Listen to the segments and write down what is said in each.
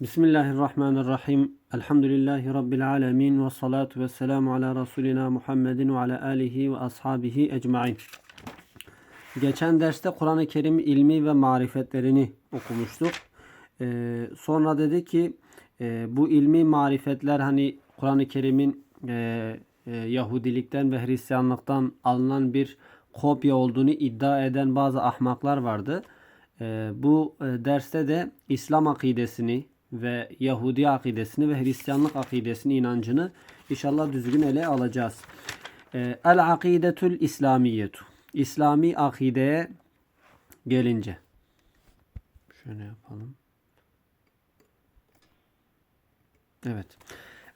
Bismillahirrahmanirrahim. Elhamdülillahi Rabbil alemin. Ve salatu ve selamu ala Resulina Muhammedin ve ala alihi ve ashabihi ecmain. Geçen derste Kur'an-ı Kerim ilmi ve marifetlerini okumuştuk. Ee, sonra dedi ki e, bu ilmi marifetler hani Kur'an-ı Kerim'in e, e, Yahudilikten ve Hristiyanlıktan alınan bir kopya olduğunu iddia eden bazı ahmaklar vardı. E, bu e, derste de İslam akidesini ve Yahudi akidesini ve Hristiyanlık akidesini inancını inşallah düzgün ele alacağız. E, El akidetül İslamiyetu. İslami akideye gelince. Şöyle yapalım. Evet.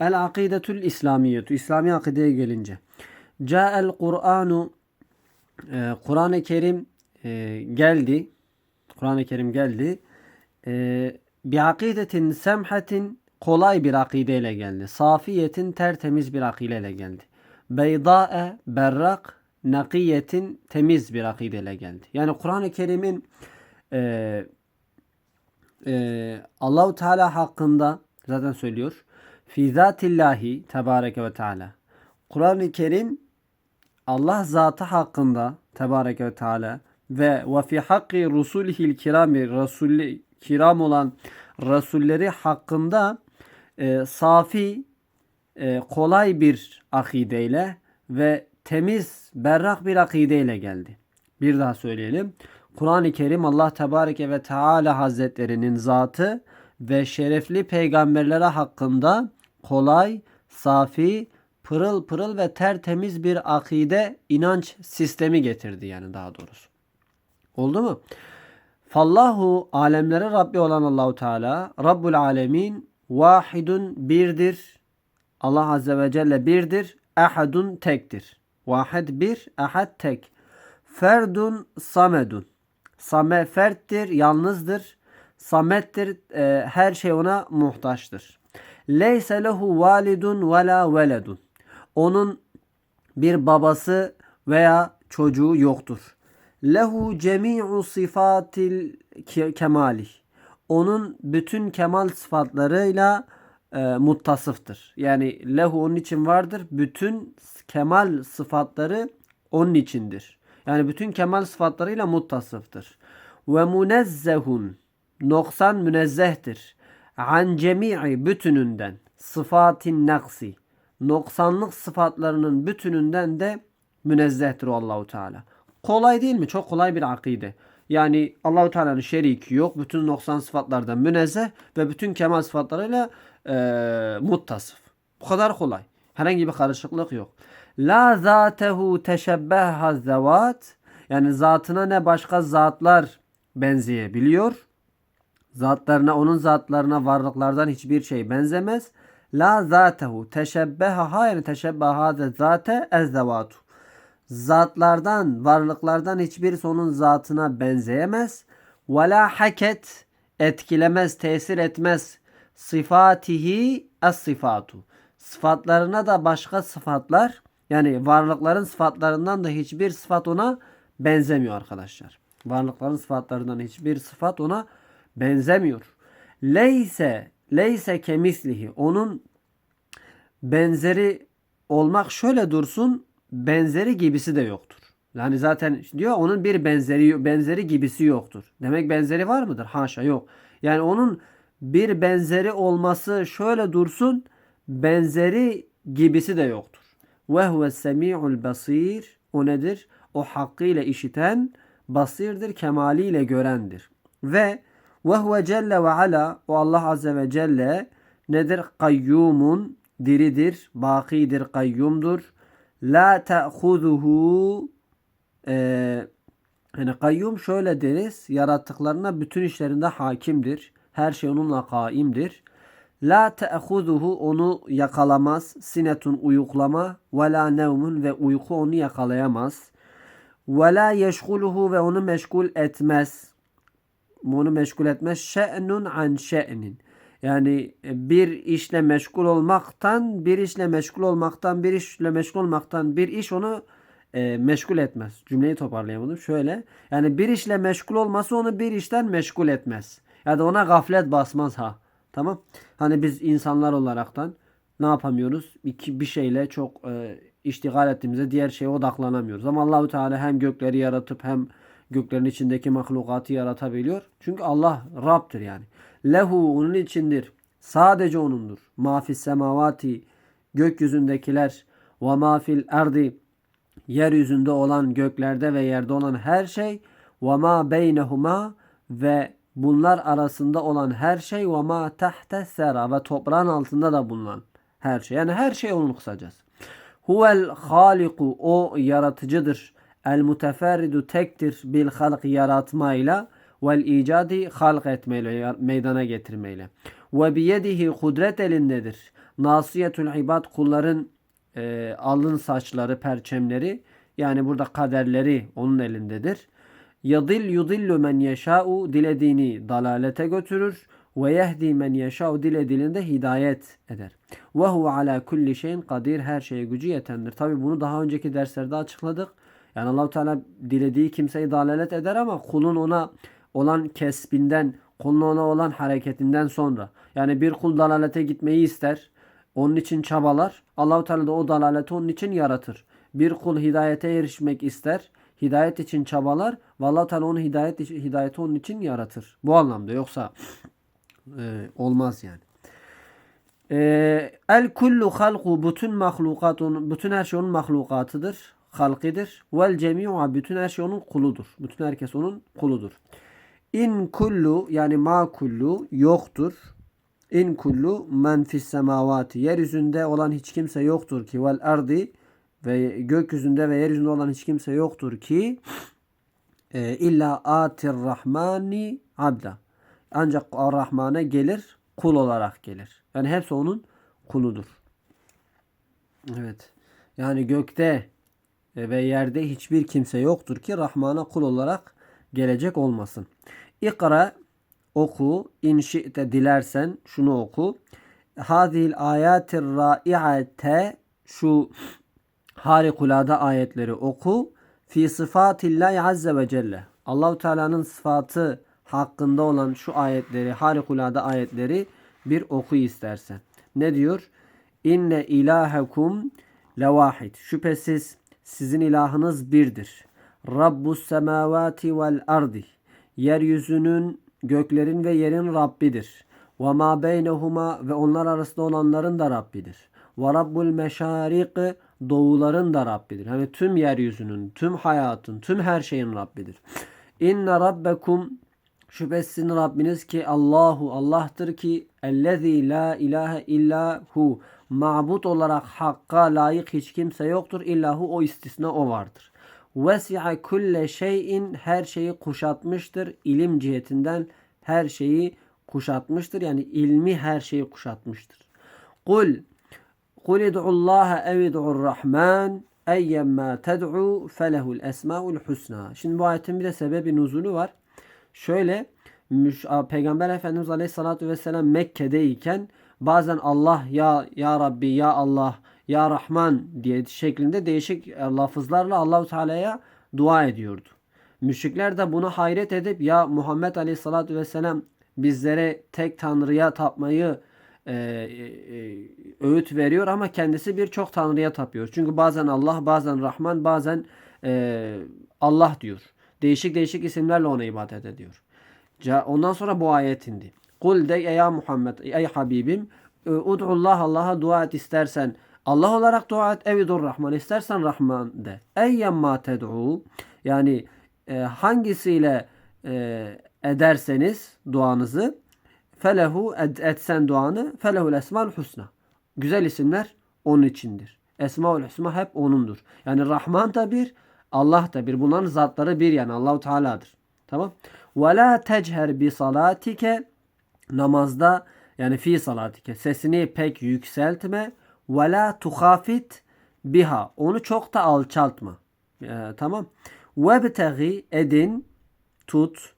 El akidetül İslamiyetu. İslami akideye gelince. Ca'el Kur'anu e, Kur'an-ı Kerim e, geldi. Kur'an-ı Kerim geldi. Bir akidetin semhatin kolay bir akideyle geldi. Safiyetin tertemiz bir akideyle geldi. Beyda'e berrak nakiyetin temiz bir akideyle geldi. Yani Kur'an-ı Kerim'in e, e, Allahu Teala hakkında zaten söylüyor. Fi zatillahi tebareke ve teala. Kur'an-ı Kerim Allah zatı hakkında tebareke ve teala ve ve fi hakki rusulihil kirami rasulli kiram olan rasulleri hakkında e, safi e, kolay bir akideyle ve temiz berrak bir akideyle geldi. Bir daha söyleyelim. Kur'an-ı Kerim Allah Tebareke ve Teala Hazretlerinin zatı ve şerefli peygamberlere hakkında kolay, safi, pırıl pırıl ve tertemiz bir akide, inanç sistemi getirdi yani daha doğrusu. Oldu mu? Fallahu alemlere Rabbi olan Allahu Teala Rabbul Alemin vahidun birdir. Allah Azze ve Celle birdir. Ahadun tektir. Vahid bir, ahad tek. Ferdun samedun. Same ferttir, yalnızdır. Samettir, e, her şey ona muhtaçtır. Leyse lehu validun ve la veledun. Onun bir babası veya çocuğu yoktur. Lehu cemi'u sifatil kemali. Onun bütün kemal sıfatlarıyla e, muttasıftır. Yani lehu onun için vardır. Bütün kemal sıfatları onun içindir. Yani bütün kemal sıfatlarıyla muttasıftır. Ve munezzehun noksan münezzehtir. An cemi'i bütününden sıfatin naksi noksanlık sıfatlarının bütününden de münezzehtir Allahu Teala. Kolay değil mi? Çok kolay bir akide. Yani Allahu Teala'nın şeriki yok. Bütün noksan sıfatlardan münezzeh ve bütün kemal sıfatlarıyla e, muttasıf. Bu kadar kolay. Herhangi bir karışıklık yok. La zatehu teşebbeha zevat. Yani zatına ne başka zatlar benzeyebiliyor. Zatlarına, onun zatlarına varlıklardan hiçbir şey benzemez. La zatehu teşebbeha yani teşebbeha zate ezzevatu. Zatlardan, varlıklardan hiçbirisi onun zatına benzeyemez. Ve la haket etkilemez, tesir etmez. Sıfatihi es sıfatu. Sıfatlarına da başka sıfatlar yani varlıkların sıfatlarından da hiçbir sıfat ona benzemiyor arkadaşlar. Varlıkların sıfatlarından hiçbir sıfat ona benzemiyor. Leyse leyse kemislihi onun benzeri olmak şöyle dursun benzeri gibisi de yoktur. Yani zaten diyor onun bir benzeri benzeri gibisi yoktur. Demek benzeri var mıdır? Haşa yok. Yani onun bir benzeri olması şöyle dursun benzeri gibisi de yoktur. Ve huve semi'ul basir. O nedir? O hakkıyla işiten, basirdir, kemaliyle görendir. Ve ve huve celle ve ala o Allah azze ve celle nedir? Kayyumun diridir, bakidir, kayyumdur. La ta'khuzuhu e, yani kayyum şöyle deriz. Yarattıklarına bütün işlerinde hakimdir. Her şey onunla kaimdir. La te'huzuhu onu yakalamaz. Sinetun uyuklama ve la nevmun ve uyku onu yakalayamaz. Ve la yeşguluhu ve onu meşgul etmez. Onu meşgul etmez. Şe'nun an şe'nin. Yani bir işle meşgul olmaktan, bir işle meşgul olmaktan, bir işle meşgul olmaktan bir iş onu e, meşgul etmez. Cümleyi toparlayamadım. Şöyle. Yani bir işle meşgul olması onu bir işten meşgul etmez. Ya da ona gaflet basmaz ha. Tamam. Hani biz insanlar olaraktan ne yapamıyoruz? İki bir şeyle çok e, iştigal ettiğimizde diğer şeye odaklanamıyoruz. Ama Allahu Teala hem gökleri yaratıp hem göklerin içindeki mahlukatı yaratabiliyor. Çünkü Allah Rab'dır yani. Lehu onun içindir. Sadece onundur. Mafis semavati gökyüzündekiler ve mafil erdi yeryüzünde olan göklerde ve yerde olan her şey ve ma beynehuma ve bunlar arasında olan her şey ve ma tahte sera ve toprağın altında da bulunan her şey. Yani her şey onun kısacası. Huvel haliku o yaratıcıdır. El muteferridu tektir bil halk yaratmayla vel icadi halk etmeyle meydana getirmeyle. Ve biyedihi kudret elindedir. Nasiyetul ibad kulların e, alın saçları, perçemleri yani burada kaderleri onun elindedir. Yadil yudillu men yeşâ'u dilediğini dalalete götürür ve yehdi men yeşâ'u dilediğinde hidayet eder. Ve huve ala kulli şeyin kadir her şeye gücü yetendir. Tabi bunu daha önceki derslerde açıkladık. Yani Allahu Teala dilediği kimseyi dalalet eder ama kulun ona olan kesbinden, kulun ona olan hareketinden sonra. Yani bir kul dalalete gitmeyi ister. Onun için çabalar. Allahu Teala da o dalaleti onun için yaratır. Bir kul hidayete erişmek ister. Hidayet için çabalar. Ve Allah Teala onu hidayet hidayeti onun için yaratır. Bu anlamda yoksa e, olmaz yani. E, el kullu halku bütün mahlukat onun, bütün her şey onun mahlukatıdır. Halkidir. Vel cemi'u bütün her şey onun kuludur. Bütün herkes onun kuludur. İn kullu yani ma kullu yoktur. İn kullu men fis semavati yeryüzünde olan hiç kimse yoktur ki vel ardi ve gökyüzünde ve yeryüzünde olan hiç kimse yoktur ki e, illa atir rahmani abda. Ancak Rahman'a gelir kul olarak gelir. Yani hepsi onun kuludur. Evet. Yani gökte ve yerde hiçbir kimse yoktur ki Rahman'a kul olarak gelecek olmasın. İkra oku in şi'te dilersen şunu oku. Hadil ayatir rai'ate şu harikulade ayetleri oku. Fi sıfatillahi azze ve celle. Allahu Teala'nın sıfatı hakkında olan şu ayetleri, harikulade ayetleri bir oku istersen. Ne diyor? İnne ilahekum levahid. Şüphesiz sizin ilahınız birdir. Rabbus semavati vel ardi. Yeryüzünün, göklerin ve yerin Rabbidir. Ve ma beynehuma ve onlar arasında olanların da Rabbidir. Ve rabbul meşarik doğuların da Rabbidir. Hani tüm yeryüzünün, tüm hayatın, tüm her şeyin Rabbidir. İnne rabbekum şüphesiz Rabbiniz ki Allahu Allah'tır ki ellezî la ilahe illa hu mabut olarak hakka layık hiç kimse yoktur illahu o istisna o vardır. Vesi'a kulle şeyin her şeyi kuşatmıştır. ilim cihetinden her şeyi kuşatmıştır. Yani ilmi her şeyi kuşatmıştır. Kul Kul id'ullaha ev id'ur rahman eyyemma ted'u felehul esmaul husna. Şimdi bu ayetin bir de sebebi nuzulu var. Şöyle Peygamber Efendimiz Aleyhisselatü Vesselam Mekke'deyken bazen Allah ya ya Rabbi ya Allah ya Rahman diye şeklinde değişik lafızlarla Allahu Teala'ya dua ediyordu. Müşrikler de buna hayret edip ya Muhammed Aleyhisselatü Vesselam bizlere tek Tanrı'ya tapmayı e, e, öğüt veriyor ama kendisi birçok Tanrı'ya tapıyor. Çünkü bazen Allah, bazen Rahman, bazen e, Allah diyor. Değişik değişik isimlerle ona ibadet ediyor. Ondan sonra bu ayet indi. Kul de ya Muhammed ey Habibim ud'ullah Allah'a dua et istersen Allah olarak dua et evidur Rahman istersen Rahman de. Eyyemma ted'u yani e, hangisiyle e, ederseniz duanızı felehu ed, etsen duanı felehul esmaul husna. Güzel isimler onun içindir. Esmaul husna hep onundur. Yani Rahman da bir, Allah da bir. Bunların zatları bir yani Allahu Teala'dır. Tamam? Ve la techer bi salatike namazda yani fi salatike sesini pek yükseltme ve la tuhafit biha onu çok da alçaltma. Ee, tamam. Ve betegi edin tut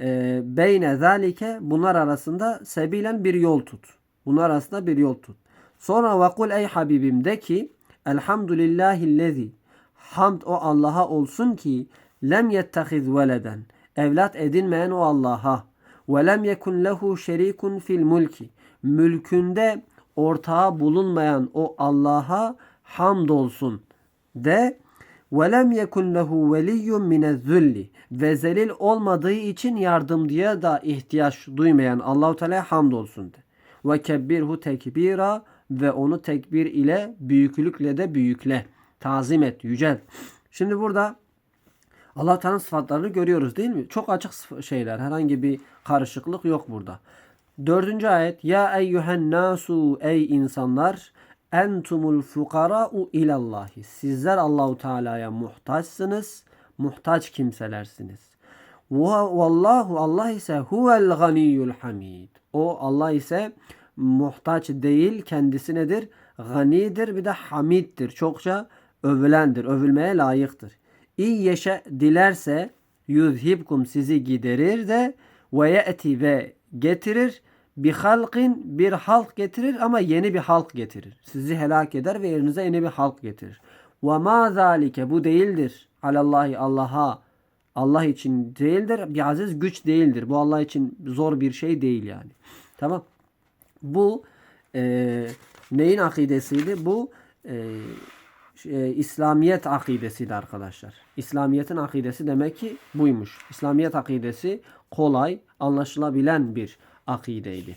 e, beyne zalike bunlar arasında sebilen bir yol tut. Bunlar arasında bir yol tut. Sonra vakul ey Habibim de ki elhamdülillahillezi hamd o Allah'a olsun ki lem yettehiz veleden evlat edinmeyen o Allah'a Ve lem yekun lehu şerikun fil mulki. Mülkünde ortağı bulunmayan o Allah'a hamdolsun de ve lem yekun lehu veliyyun minez-zulli ve zelil olmadığı için yardımcıya da ihtiyaç duymayan Allahu Teala hamdolsun de. Ve kebbirhu tekbira ve onu tekbir ile büyüklükle de büyükle. Tazim et, yücel. Şimdi burada Allah Teala'nın sıfatlarını görüyoruz değil mi? Çok açık şeyler. Herhangi bir karışıklık yok burada. Dördüncü ayet. Ya eyyühen nasu ey insanlar entumul fukara'u ilallahi. Sizler Allahu Teala'ya muhtaçsınız. Muhtaç kimselersiniz. Vallahu Allah ise huvel ganiyyul hamid. O Allah ise muhtaç değil kendisi nedir? Ganidir bir de hamiddir. Çokça övülendir. Övülmeye layıktır. İyi yaşa dilerse yuzhibkum sizi giderir de ve ye'ti ve getirir bir halkin bir halk getirir ama yeni bir halk getirir. Sizi helak eder ve yerinize yeni bir halk getirir. Ve ma zalike bu değildir. Alallahi Allah'a Allah için değildir. Bir aziz güç değildir. Bu Allah için zor bir şey değil yani. Tamam. Bu e, neyin akidesiydi? Bu e, e, İslamiyet akidesiydi arkadaşlar. İslamiyet'in akidesi demek ki buymuş. İslamiyet akidesi kolay, anlaşılabilen bir akideydi.